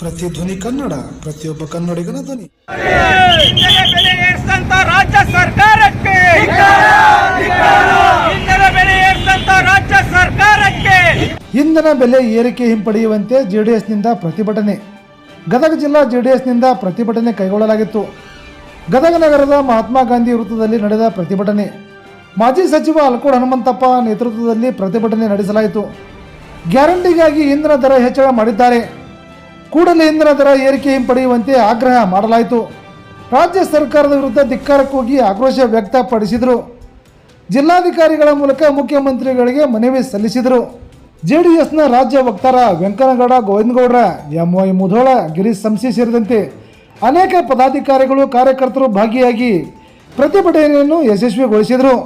ಪ್ರತಿಧ್ವನಿ ಕನ್ನಡ ಪ್ರತಿಯೊಬ್ಬ ಕನ್ನಡಿಗನ ಧ್ವನಿ. ಬೆಲೆ ಏರಿಸಂತ ರಾಜ್ಯ ಸರ್ಕಾರಕ್ಕೆ. ಇಂಧನ ಬೆಲೆ ಏರಿಸಿದಂತ ರಾಜ್ಯ ಸರ್ಕಾರಕ್ಕೆ. ಇಂಧನ ಬೆಲೆ ಏರಿಕೆ ಹಿಂಪಡೆಯುವಂತೆ ಜೆಡಿಎಸ್ನಿಂದ ಪ್ರತಿಭಟನೆ. ಗದಗ ಜಿಲ್ಲಾ ಜೆಡಿಎಸ್ನಿಂದ ಪ್ರತಿಭಟನೆ ಕೈಗೊಳ್ಳಲಾಗಿತ್ತು. ಗದಗ ನಗರದ ಮಹಾತ್ಮ ಗಾಂಧಿ ವೃತ್ತದಲ್ಲಿ ನಡೆದ ಪ್ರತಿಭಟನೆ. ಮಾಜಿ ಸಚಿವ ಅಲ್ಕೋಡ್ ಹನುಮಂತಪ್ಪ ನೇತೃತ್ವದಲ್ಲಿ ಪ್ರತಿಭಟನೆ ನಡೆಸಲಾಯಿತು. ಗ್ಯಾರಂಟಿಗಾಗಿ ಇಂಧನ ದರ ಹೆಚ್ಚಳ ಮಾಡಿದ್ದಾರೆ. ಕೂಡಲೇ ಇಂಧನ ದರ ಏರಿಕೆ ಹಿಂಪಡೆಯುವಂತೆ ಆಗ್ರಹ ಮಾಡಲಾಯಿತು. ರಾಜ್ಯ ಸರ್ಕಾರದ ವಿರುದ್ಧ ಧಿಕ್ಕಾರಕ್ಕೋಗಿ ಆಕ್ರೋಶ ವ್ಯಕ್ತಪಡಿಸಿದರು. ಜಿಲ್ಲಾಧಿಕಾರಿಗಳ ಮೂಲಕ ಮುಖ್ಯಮಂತ್ರಿಗಳಿಗೆ ಮನವಿ ಸಲ್ಲಿಸಿದರು. ಜೆಡಿಎಸ್ನ ರಾಜ್ಯ ವಕ್ತಾರ ವೆಂಕನಗೌಡ ಗೋವಿಂದಗೌಡ್ರ ಎಂ ವೈ ಮುಧೋಳ, ಗಿರೀಶ್ ಸಂಸಿ ಸೇರಿದಂತೆ ಅನೇಕ ಪದಾಧಿಕಾರಿಗಳು ಕಾರ್ಯಕರ್ತರು ಭಾಗಿಯಾಗಿ ಪ್ರತಿಭಟನೆಯನ್ನು ಯಶಸ್ವಿಗೊಳಿಸಿದರು.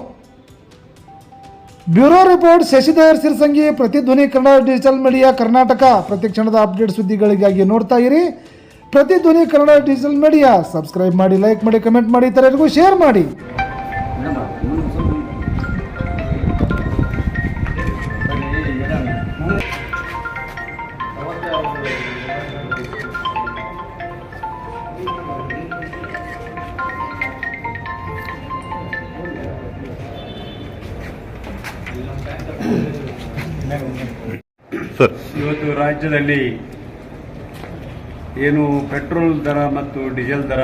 Bureau report, Shashidhar Sirsangi Pratidhvani Kannada digital media Karnataka. ಪ್ರತಿಕ್ಷಣದ ಅಪ್ಡೇಟ್ ಸುದ್ದಿಗಳಿಗಾಗಿ ನೋಡ್ತಾ ಇರಿ. Pratidhvani Kannada digital media. Subscribe ಮಾಡಿ, ಲೈಕ್ ಮಾಡಿ, ಕಮೆಂಟ್ ಮಾಡಿ, ಇತರರಿಗೂ ಶೇರ್ ಮಾಡಿ. ಇವತ್ತು ರಾಜ್ಯದಲ್ಲಿ ಏನು ಪೆಟ್ರೋಲ್ ದರ ಮತ್ತು ಡೀಸೆಲ್ ದರ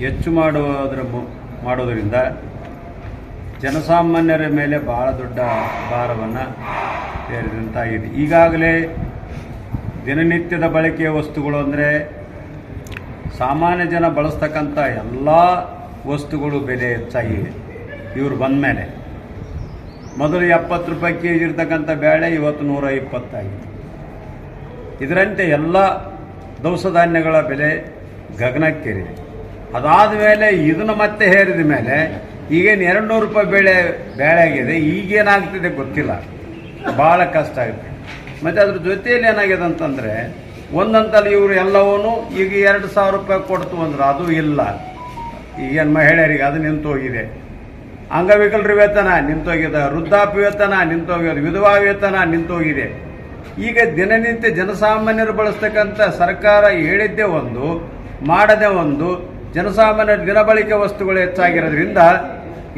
ಹೆಚ್ಚು ಮಾಡುವುದರ ಮಾಡೋದರಿಂದ ಜನಸಾಮಾನ್ಯರ ಮೇಲೆ ಬಹಳ ದೊಡ್ಡ ಭಾರವನ್ನು ಸೇರಿದಂತಾಗಿದೆ ಈಗಾಗಲೇ ದಿನನಿತ್ಯದ ಬಳಕೆಯ ವಸ್ತುಗಳು ಅಂದರೆ ಸಾಮಾನ್ಯ ಜನ ಬಳಸ್ತಕ್ಕಂಥ ಎಲ್ಲ ವಸ್ತುಗಳು ಬೆಲೆ ಹೆಚ್ಚಾಗಿವೆ ಇವರು ಬಂದ ಮೇಲೆ ಮೊದಲು ಎಪ್ಪತ್ತು ರೂಪಾಯಿ ಕೆ ಜಿ ಇರ್ತಕ್ಕಂಥ ಬೇಳೆ, ಇವತ್ತು ನೂರ ಇಪ್ಪತ್ತಾಗಿದೆ ಇದರಂತೆ ಎಲ್ಲ ದವಸ ಧಾನ್ಯಗಳ ಬೆಲೆ ಗಗನಕ್ಕೇರಿದೆ. ಅದಾದ ಮೇಲೆ ಇದನ್ನು ಮತ್ತೆ ಹೇರಿದ ಮೇಲೆ ಈಗೇನು ಎರಡು ನೂರು ರೂಪಾಯಿ ಬೆಳೆ, ಬೇಳೆ ಆಗಿದೆ, ಈಗೇನಾಗ್ತಿದೆ ಗೊತ್ತಿಲ್ಲ. ಭಾಳ ಕಷ್ಟ ಆಗುತ್ತೆ. ಮತ್ತು ಅದ್ರ ಜೊತೆಯಲ್ಲಿ ಏನಾಗಿದೆ ಅಂತಂದರೆ, ಒಂದಂತಲ್ಲಿ ಇವರು ಎಲ್ಲವೂ ಈಗ ಎರಡು ಸಾವಿರ ರೂಪಾಯಿ ಕೊಡ್ತು ಅಂದ್ರೆ ಅದು ಇಲ್ಲ. ಈಗೇನು ಮಹಿಳೆಯರಿಗೆ ಅದು ನಿಂತು ಹೋಗಿದೆ ಅಂಗವಿಕಲರ ವೇತನ ನಿಂತೋಗಿದೆ, ವೃದ್ಧಾಪ್ಯ ವೇತನ ನಿಂತೋಗಿದೆ, ವಿಧವಾ ವೇತನ ನಿಂತೋಗಿದೆ. ಈಗ ದಿನನಿತ್ಯ ಜನಸಾಮಾನ್ಯರು ಬಳಸ್ತಕ್ಕಂಥ ಸರ್ಕಾರ ಹೇಳಿದ್ದೇ ಒಂದು, ಮಾಡದೆ ಒಂದು, ಜನಸಾಮಾನ್ಯರ ದಿನಬಳಕೆ ವಸ್ತುಗಳು ಹೆಚ್ಚಾಗಿರೋದ್ರಿಂದ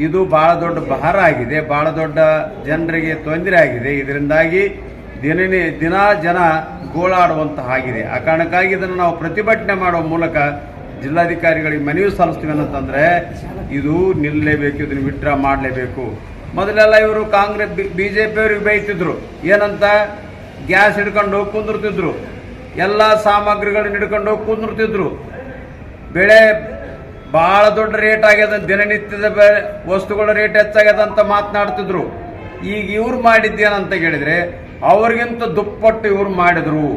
ಇದು ಬಹಳ ದೊಡ್ಡ ಭಾರ ಆಗಿದೆ, ಬಹಳ ದೊಡ್ಡ ಜನರಿಗೆ ತೊಂದರೆ ಆಗಿದೆ. ಇದರಿಂದಾಗಿ ದಿನನಿ, ದಿನ ಜನ ಗೋಳಾಡುವಂತಹ ಆಗಿದೆ ಆ ಕಾರಣಕ್ಕಾಗಿ ಇದನ್ನು ನಾವು ಪ್ರತಿಭಟನೆ ಮಾಡುವ ಮೂಲಕ ಜಿಲ್ಲಾಧಿಕಾರಿಗಳಿಗೆ ಮನವಿ ಸಲ್ಲಿಸ್ತೀವಿ ಅಂತಂದ್ರೆ ಇದು ನಿಲ್ಲಲೇಬೇಕು ಇದನ್ನು ವಿಡ್ರಾ ಮಾಡಲೇಬೇಕು. ಮೊದಲೆಲ್ಲ ಇವರು ಕಾಂಗ್ರೆಸ್, ಬಿ ಜೆ ಪಿಯವ್ರಿಗೆ ಬೈತಿದ್ರು. ಏನಂತ? ಗ್ಯಾಸ್ ಹಿಡ್ಕೊಂಡು ಹೋಗಿ ಕುಂದಿರ್ತಿದ್ರು. ಎಲ್ಲ ಸಾಮಗ್ರಿಗಳನ್ನ ಹಿಡ್ಕೊಂಡು ಹೋಗಿ ಕುಂದಿರ್ತಿದ್ರು. ಬೆಳೆ ಭಾಳ ದೊಡ್ಡ ರೇಟ್ ಆಗ್ಯದ ದಿನನಿತ್ಯದ ವಸ್ತುಗಳ ರೇಟ್ ಹೆಚ್ಚಾಗ್ಯದ ಅಂತ ಮಾತನಾಡ್ತಿದ್ರು. ಈಗ ಇವ್ರು ಮಾಡಿದ್ದೇನಂತ ಕೇಳಿದ್ರೆ, ಅವ್ರಿಗಿಂತ ದುಪ್ಪಟ್ಟು ಇವ್ರು ಮಾಡಿದ್ರು.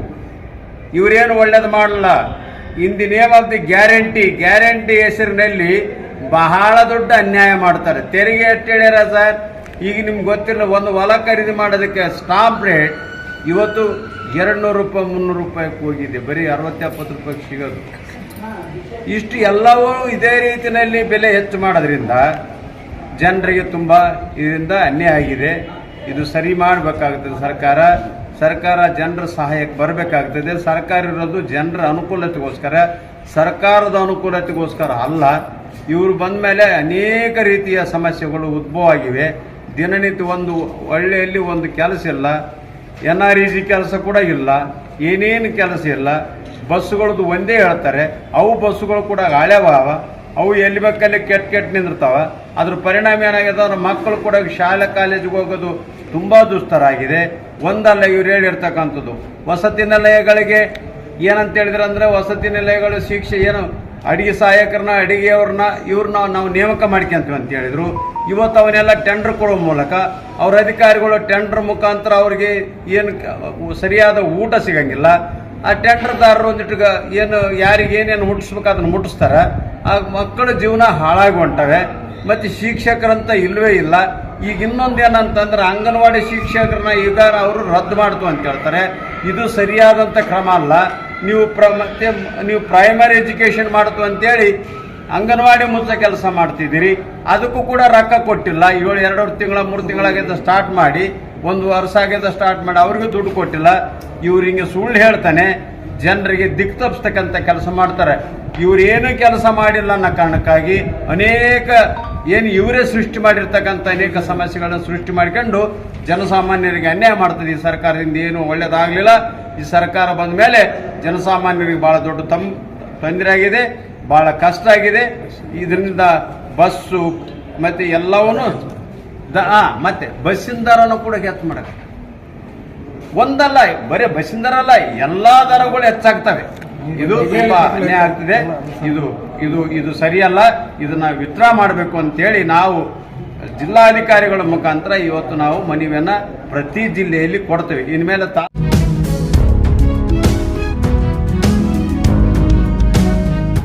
ಇವರೇನು ಒಳ್ಳೇದು ಮಾಡಲ್ಲ ಇನ್ ದಿ ಗ್ಯಾರಂಟಿ ಗ್ಯಾರಂಟಿ ಹೆಸರಿನಲ್ಲಿ ಬಹಳ ದೊಡ್ಡ ಅನ್ಯಾಯ ಮಾಡ್ತಾರೆ. ತೆರಿಗೆ ಎಷ್ಟು ಹೇಳ್ಯಾರ ಸರ್? ಈಗ ನಿಮ್ಗೆ ಗೊತ್ತಿಲ್ಲ, ಒಂದು ಹೊಲ ಖರೀದಿ ಮಾಡೋದಕ್ಕೆ ಸ್ಟಾಂಪ್ ರೇಟ್ ಇವತ್ತು ಎರಡು ನೂರು ರೂಪಾಯಿ, ಮುನ್ನೂರು ರೂಪಾಯಿಗೆ ಹೋಗಿದೆ. ಬರೀ ಅರವತ್ತೆಪ್ಪತ್ತು ರೂಪಾಯಿಗೆ ಸಿಗೋದು. ಇಷ್ಟು ಎಲ್ಲವೂ ಇದೇ ರೀತಿಯಲ್ಲಿ ಬೆಲೆ ಹೆಚ್ಚು ಮಾಡೋದ್ರಿಂದ ಜನರಿಗೆ ತುಂಬ ಇದರಿಂದ ಅನ್ಯಾಯ ಆಗಿದೆ. ಇದು ಸರಿ ಮಾಡಬೇಕಾಗುತ್ತದೆ ಸರ್ಕಾರ. ಸರ್ಕಾರ ಜನರ ಸಹಾಯಕ್ಕೆ ಬರಬೇಕಾಗ್ತದೆ. ಸರ್ಕಾರ ಇರೋದು ಜನರ ಅನುಕೂಲತೆಗೋಸ್ಕರ, ಸರ್ಕಾರದ ಅನುಕೂಲತೆಗೋಸ್ಕರ ಅಲ್ಲ. ಇವರು ಬಂದ ಮೇಲೆ ಅನೇಕ ರೀತಿಯ ಸಮಸ್ಯೆಗಳು ಉದ್ಭವ ಆಗಿವೆ ದಿನನಿತ್ಯ ಒಂದು ಒಳ್ಳೆಯಲ್ಲಿ ಒಂದು ಕೆಲಸ ಇಲ್ಲ. ಎನ್ ಆರ್ ಇ ಜಿ ಕೆಲಸ ಕೂಡ ಇಲ್ಲ. ಏನೇನು ಕೆಲಸ ಇಲ್ಲ. ಬಸ್ಸುಗಳದ್ದು ಒಂದೇ ಹೇಳ್ತಾರೆ. ಅವು ಬಸ್ಸುಗಳು ಕೂಡ ಹಳೆವಾವ. ಅವು ಎಲ್ಲಿ ಬೇಕಲ್ಲಿ ಕೆಟ್ಟ ಕೆಟ್ಟ ನಿಂದಿರ್ತಾವ. ಅದ್ರ ಪರಿಣಾಮ ಏನಾಗಿದೆ ಅಂದ್ರೆ ಮಕ್ಕಳು ಕೂಡ ಶಾಲೆ ಕಾಲೇಜಿಗೆ ಹೋಗೋದು ತುಂಬ ದುಸ್ತರ ಆಗಿದೆ ಒಂದಲ್ಲ ಇವ್ರು ಹೇಳಿರ್ತಕ್ಕಂಥದ್ದು. ವಸತಿ ನಿಲಯಗಳಿಗೆ ಏನಂತ ಹೇಳಿದ್ರೆ ಅಂದ್ರೆ ವಸತಿ ನಿಲಯಗಳು ಶಿಕ್ಷೆ ಏನು ಅಡಿಗೆ ಸಹಾಯಕರನ್ನ, ಅಡಿಗೆಯವ್ರನ್ನ ಇವ್ರನ್ನ ನಾವು ನೇಮಕ ಮಾಡ್ಕೊಂತೀವಿ ಅಂತ ಹೇಳಿದ್ರು. ಇವತ್ತು ಅವನ್ನೆಲ್ಲ ಟೆಂಡರ್ ಕೊಡೋ ಮೂಲಕ ಅವ್ರ ಅಧಿಕಾರಿಗಳು ಟೆಂಡರ್ ಮುಖಾಂತರ ಅವ್ರಿಗೆ ಏನು ಸರಿಯಾದ ಊಟ ಸಿಗಂಗಿಲ್ಲ. ಆ ಟೆಂಡರ್ದಾರರು ಒಂದಿಟ್ಟು ಏನು ಯಾರಿಗೆ ಏನೇನು ಮುಟ್ಟಿಸ್ಬೇಕು ಅದನ್ನು ಮುಟ್ಟಿಸ್ತಾರೆ. ಆ ಮಕ್ಕಳ ಜೀವನ ಹಾಳಾಗಿ ಹೊಂಟವೆ. ಮತ್ತು ಶಿಕ್ಷಕರಂತ ಇಲ್ಲವೇ ಇಲ್ಲ. ಈಗ ಇನ್ನೊಂದು ಏನಂತಂದ್ರೆ ಅಂಗನವಾಡಿ ಶಿಕ್ಷಕರನ್ನ ಈಗ ಅವರು ರದ್ದು ಮಾಡ್ತು ಅಂತ ಹೇಳ್ತಾರೆ. ಇದು ಸರಿಯಾದಂಥ ಕ್ರಮ ಅಲ್ಲ. ನೀವು ಪ್ರ, ಮತ್ತೆ ನೀವು ಪ್ರೈಮರಿ ಎಜುಕೇಷನ್ ಮಾಡ್ತು ಅಂತೇಳಿ ಅಂಗನವಾಡಿ ಮುಚ್ಚ ಕೆಲಸ ಮಾಡ್ತಿದ್ದೀರಿ. ಅದಕ್ಕೂ ಕೂಡ ರೊಕ್ಕ ಕೊಟ್ಟಿಲ್ಲ. ಏಳು ಎರಡು ತಿಂಗಳ, ಮೂರು ತಿಂಗಳಾಗಿದ್ದ ಸ್ಟಾರ್ಟ್ ಮಾಡಿ, ಒಂದು ವರ್ಷ ಆಗಿದ್ದ ಸ್ಟಾರ್ಟ್ ಮಾಡಿ ಅವ್ರಿಗೂ ದುಡ್ಡು ಕೊಟ್ಟಿಲ್ಲ. ಇವ್ರು ಹಿಂಗೆ ಸುಳ್ಳು ಹೇಳ್ತಾನೆ. ಜನರಿಗೆ ದಿಕ್ಕು ತಪ್ಪಿಸ್ತಕ್ಕಂಥ ಕೆಲಸ ಮಾಡ್ತಾರೆ. ಇವರೇನು ಕೆಲಸ ಮಾಡಿಲ್ಲ ಅನ್ನೋ ಕಾರಣಕ್ಕಾಗಿ ಅನೇಕ ಏನು ಇವರೇ ಸೃಷ್ಟಿ ಮಾಡಿರ್ತಕ್ಕಂಥ ಅನೇಕ ಸಮಸ್ಯೆಗಳನ್ನು ಸೃಷ್ಟಿ ಮಾಡ್ಕೊಂಡು ಜನಸಾಮಾನ್ಯರಿಗೆ ಅನ್ಯಾಯ ಮಾಡ್ತದೆ ಈ ಸರ್ಕಾರದಿಂದ ಏನು ಒಳ್ಳೇದಾಗಲಿಲ್ಲ. ಈ ಸರ್ಕಾರ ಬಂದ ಮೇಲೆ ಜನಸಾಮಾನ್ಯರಿಗೆ ಭಾಳ ದೊಡ್ಡ ತಮ್ ತೊಂದರೆ ಆಗಿದೆ ಭಾಳ ಕಷ್ಟ ಆಗಿದೆ. ಇದರಿಂದ ಬಸ್ಸು ಮತ್ತು ಎಲ್ಲವನ್ನೂ ದ ಮತ್ತೆ ಬಸ್ಸಿನ ದರನೂ ಕೂಡ ಹೆಚ್ಚು ಮಾಡಕ್ಕೆ ಒಂದಲ್ಲ ಬರೀ ಬಸ್ಸಿನ ದರ ಅಲ್ಲ ಎಲ್ಲಾ ದರಗಳು ಹೆಚ್ಚಾಗ್ತವೆ. ಇದು ತುಂಬ ಅನ್ಯಾಯ ಆಗ್ತಿದೆ. ಇದು ಇದು ಇದು ಸರಿಯಲ್ಲ, ಇದನ್ನ ವಿತ್ಡ್ರಾ ಮಾಡಬೇಕು ಅಂತೇಳಿ ನಾವು ಜಿಲ್ಲಾಧಿಕಾರಿಗಳ ಮುಖಾಂತರ ಇವತ್ತು ನಾವು ಮನವಿಯನ್ನ ಪ್ರತಿ ಜಿಲ್ಲೆಯಲ್ಲಿ ಕೊಡ್ತೇವೆ. ಇನ್ಮೇಲೆ ತಾ